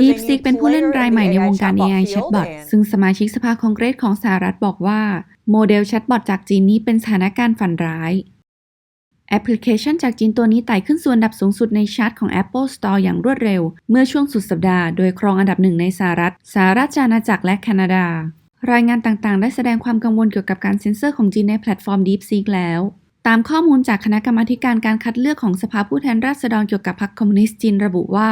DeepSeek เป็นผู้เล่นรายใหม่ในวงการ AI Chatbot ซึ่งสมาชิกสภาคองเกรสของสหรัฐบอกว่า โมเดลแชทบอทจากจีนนี้เป็นสถานการณ์ฝันร้าย แอปพลิเคชันจากจีนตัวนี้ไต่ขึ้นสู่อันดับสูงสุดในชาร์ตของ Apple Store อย่างรวดเร็ว เมื่อช่วงสุดสัปดาห์ โดยครองอันดับหนึ่งในสหรัฐสหราชอาณาจักรและแคนาดา รายงานต่างๆ ได้แสดงความกังวลเกี่ยวกับการเซ็นเซอร์ของจีนในแพลตฟอร์ม DeepSeek แล้ว ตามข้อมูลจากคณะกรรมาการการคัดเลือกของสภาผู้แทนราษฎรเกี่ยวกับพรรคคอมมิวนิสต์จีนระบุว่า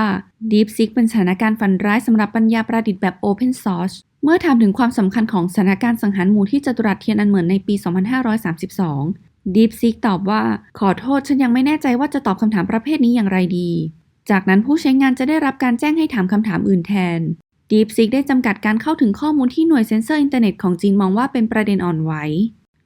DeepSeek เป็นสถานการณ์ฝันร้ายสำหรับปัญญาประดิษฐ์แบบ Open Source เมื่อถามถึงความสำคัญของสถานการณ์สังหารหมู่ที่จตุรัสเทียนอันเหมือนในปี 2532 DeepSeek ตอบว่า ขอโทษฉันยังไม่แน่ใจว่าจะตอบคำถามประเภทนี้อย่างไรดี จากนั้นผู้ใช้งานจะได้รับการแจ้งให้ถามคำถามอื่นแทน DeepSeek ได้จำกัดการเข้าถึงข้อมูลที่หน่วยเซ็นเซอร์อินเทอร์เน็ตของจีนมองว่าเป็นประเด็นอ่อนไหว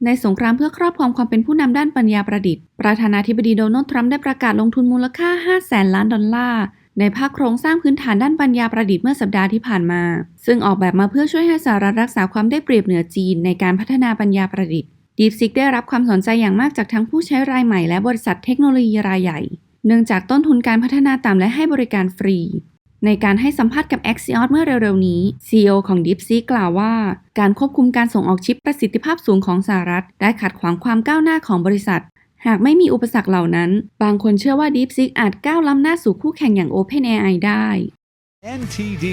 ในสงครามเพื่อครอบครองความเป็นผู้นำด้านปัญญาประดิษฐ์ ประธานาธิบดีโดนัลด์ทรัมป์ได้ประกาศลงทุนมูลค่า 5 แสนล้านดอลลาร์ในภาคโครงสร้างพื้นฐานด้านปัญญาประดิษฐ์เมื่อสัปดาห์ที่ผ่านมา ซึ่งออกแบบมาเพื่อช่วยให้สหรัฐรักษาความได้เปรียบเหนือจีนในการพัฒนาปัญญาประดิษฐ์ DeepSeek ได้รับความสนใจอย่างมากจากทั้งผู้ใช้รายใหม่และบริษัทเทคโนโลยีรายใหญ่ เนื่องจากต้นทุนการพัฒนาต่ำและให้บริการฟรี ในการให้สัมภาษณ์กับ Axios เมื่อเร็วๆ นี้ CEO ของ DeepSeek กล่าวว่า การควบคุมการส่งออกชิปประสิทธิภาพสูงของสหรัฐ ได้ขัดขวางความก้าวหน้าของบริษัท หากไม่มีอุปสรรคเหล่านั้น บางคนเชื่อว่า DeepSeek อาจก้าวล้ำหน้าสู่คู่แข่งอย่าง OpenAI ได้ NTD